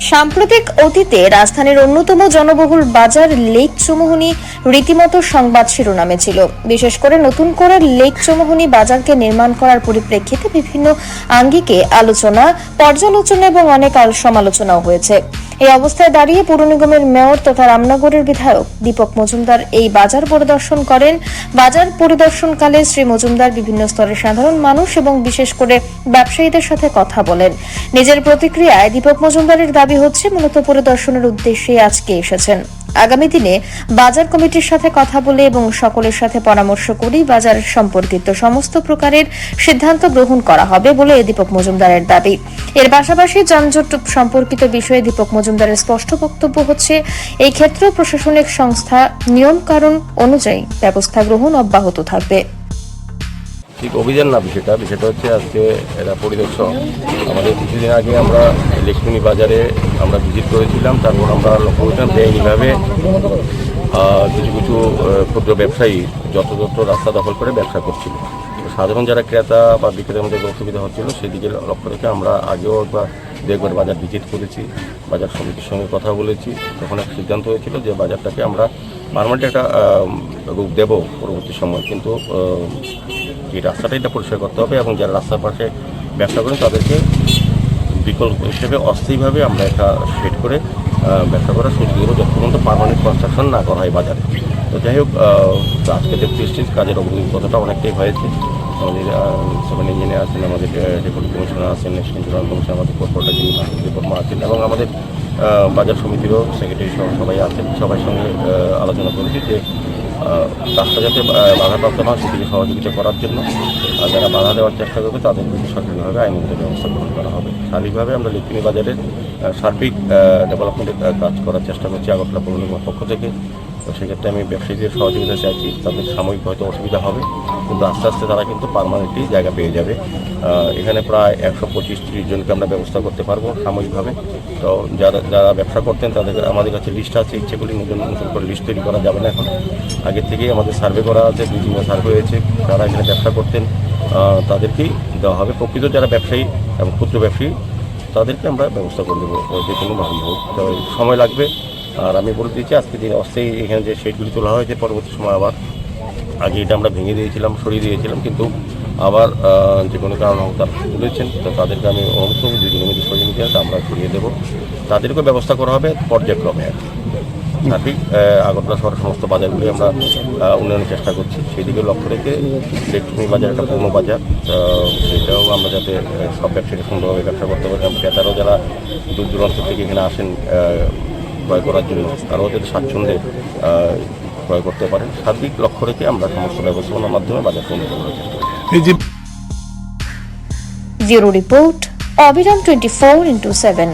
সাম্প্রতিক অতীতে রাজধানীর অন্যতম জনবহুল বাজার লেক চৌমুহনী রীতিমতো সংবাদ শিরোনামে ছিল। বিশেষ করে নতুন করে লেক চৌমুহনী বাজারকে নির্মাণ করার পরিপ্রেক্ষিতে বিভিন্ন আঙ্গিকে আলোচনা, পর্যালোচনা এবং অনেক সমালোচনাও হয়েছে। এই অবস্থায় দাঁড়িয়ে পুর নিগমের মেয়র তথা রামনগরের বিধায়ক দীপক মজুমদার এই বাজার পরিদর্শন করেন। বাজার পরিদর্শনকালে শ্রী মজুমদার বিভিন্ন স্তরের সাধারণ মানুষ এবং বিশেষ করে ব্যবসায়ীদের সাথে কথা বলেন। নিজের প্রতিক্রিয়ায় দীপক মজুমদারের দাবি হচ্ছে, মূলত পরিদর্শনের উদ্দেশ্যে আজকে এসেছেন। আগামী দিনে বাজার কমিটির সাথে কথা বলে এবং সকলের সাথে পরামর্শ করেই বাজার সম্পর্কিত সমস্ত প্রকারের সিদ্ধান্ত গ্রহণ করা হবে বলে দীপক মজুমদারের দাবি। এর পাশাপাশি যানজট সম্পর্কিত বিষয়ে দীপক মজুমদারের স্পষ্ট বক্তব্য হচ্ছে, এই ক্ষেত্রেও প্রশাসনিক সংস্থা নিয়মকানুন অনুযায়ী ব্যবস্থা গ্রহণ অব্যাহত থাকবে। ঠিক অভিযান না বিষয়টা বিষয়টা হচ্ছে আজকে এরা পরিদর্শক। আমাদের কিছুদিন আগে আমরা ইলেকট্রনিক বাজারে আমরা ভিজিট করেছিলাম, তারপর আমরা লক্ষ্য করেছিলাম বেআইনিভাবে কিছু কিছু ক্ষুদ্র ব্যবসায়ী যত্রতত্র রাস্তা দখল করে ব্যবসা করছিল। সাধারণ যারা ক্রেতা বা বিক্রেতার মধ্যে অসুবিধা হচ্ছিল সেদিকে লক্ষ্য রেখে আমরা আগেও একবার দু একবার বাজার ভিজিট করেছি, বাজার সমিতির সঙ্গে কথা বলেছি। তখন এক সিদ্ধান্ত হয়েছিল যে বাজারটাকে আমরা পারমানেন্ট একটা রূপ দেব পরবর্তী সময়। কিন্তু এই রাস্তাটা এটা পরিষ্কার করতে হবে এবং যারা রাস্তার পাশে ব্যবসা করেন তাদেরকে বিকল্প হিসেবে অস্থায়ীভাবে আমরা এটা সেট করে ব্যবসা করার সুযোগ দেবো যত পর্যন্ত পারমানেন্ট কনস্ট্রাকশন না করা হয় বাজারে। তো যাই হোক আজকে দেখতে এসেছি কাজের অগ্রগতিটা অনেকটাই হয়েছে। আমাদের সেভেন ইঞ্জিনিয়ার আছেন, আমাদের ডেপুটি কমিশনার আছেন জেনারেল কমিশনার আমাদের কর্পোরেটর যিনি রিপোর্টমা আছেন এবং আমাদের বাজার সমিতিরও সেক্রেটারি সহ সবাই আছেন। সবার সঙ্গে আলোচনা করেছি যে রাস্তা যাতে বাধাপ্রাপ্ত না হয় সেদিকে সহযোগিতা করার জন্য, আর যারা বাধা দেওয়ার চেষ্টা করবে, তাদের বিরুদ্ধে সরকারিভাবে আইনগত ব্যবস্থা গ্রহণ করা হবে। সার্বিকভাবে আমরা লিখিনী বাজারের সার্বিক ডেভেলপমেন্টের কাজ করার চেষ্টা করছি আগরতলা পৌর পক্ষ থেকে। তো সেক্ষেত্রে আমি ব্যবসায়ীদের সহযোগিতা চাইছি। তাদের সাময়িক হয়তো অসুবিধা হবে, কিন্তু আস্তে আস্তে তারা কিন্তু পারমানেন্টলি জায়গা পেয়ে যাবে। এখানে প্রায় একশো পঁচিশ ত্রিশ জনকে আমরা ব্যবস্থা করতে পারব সাময়িকভাবে। তো যারা যারা ব্যবসা করতেন তাদের আমাদের কাছে লিস্ট আছে ইচ্ছেগুলি নতুন নতুন করে লিস্ট তৈরি করা যাবে না এখন। আগে থেকেই আমাদের সার্ভে করা আছে, দুই সার্ভে হয়েছে। যারা এখানে ব্যবসা করতেন তাদেরকেই দেওয়া হবে। প্রকৃত যারা ব্যবসায়ী এবং ক্ষুদ্র ব্যবসায়ী, তাদেরকে আমরা ব্যবস্থা করে দেবো। যে কোনো কোনোভাবেই হোক। সময় লাগবে। আর আমি বলে দিয়েছি আজকে যে অস্থায়ী এখানে যে শেডগুলি তোলা হয়েছে পরবর্তী সময় আবার আগে এটা আমরা ভেঙে দিয়েছিলাম সরিয়ে দিয়েছিলাম কিন্তু আবার যে কোনো কারণ হোক তারা তুলেছেন তো তাদেরকে আমি অনুরোধ করব দুজনের মধ্যে সরিয়ে নিতে হবে, আমরা সরিয়ে দেবো। তাদেরকেও ব্যবস্থা করা হবে পর্যায়ক্রমে আর কি। সার্বিক আগরতলা শহরের সমস্ত বাজারগুলি আমরা উন্নয়নের চেষ্টা করছি। সেদিকে লক্ষ্য রেখে ইলেকট্রনিক বাজার একটা পূর্ণ বাজার সেটাও আমরা যাতে সব ব্যবসায়ীরা সুন্দরভাবে ব্যবসা করতে পারি। এবং ক্রেতারাও যারা দূর দূরান্ত থেকে এখানে আসেন ক্রয় করার জন্য তারাও যাতে স্বাচ্ছন্দ্যে ক্রয় করতে পারেন। সার্বিক লক্ষ্য রেখে আমরা সমস্ত ব্যবস্থাপনার মাধ্যমে বাজার উন্নত করার চেষ্টা করি এই যে ব্যুরো রিপোর্ট অবিরাম টোয়েন্টি ফোর ইন্টু সেভেন